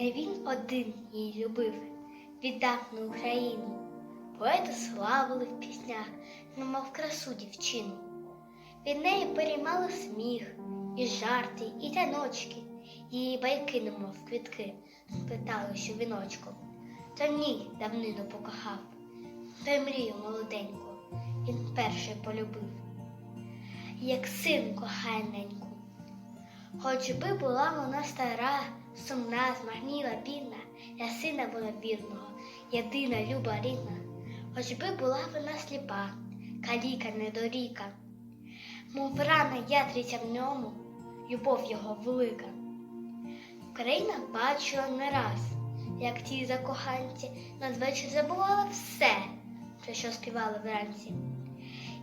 Не він один її любив, віддав на Україну. Поета славили в піснях, немов красу дівчину. Від неї переймали сміх, і жарти, і таночки, її байки, немов квітки, сплетали що віночком. Та ні, давнину покохав, та мрію молоденьку він перший полюбив, як син кохає неньку. Хоч би була вона стара, сумна, змагніла, бідна, для сина була вірного, єдина люба рідна. Хоч би була вона сліпа, каліка недоріка, мов рана ятриця в ньому, любов його велика. Україна бачила не раз, як ті закоханці надвечір забували все, про що співали вранці,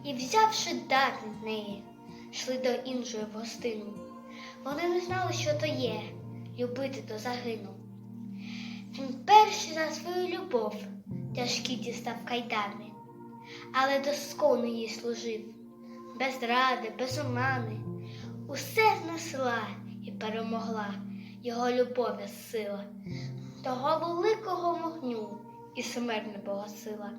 і, взявши дар від неї, йшли до іншої в гостину. Вони не знали, що то є любити до загину. Він перший за свою любов тяжкі дістав кайдани, але доскону їй служив, без ради, без омани, усе знесла і перемогла його любов'я сила, того великого вогню і смерть не погасила.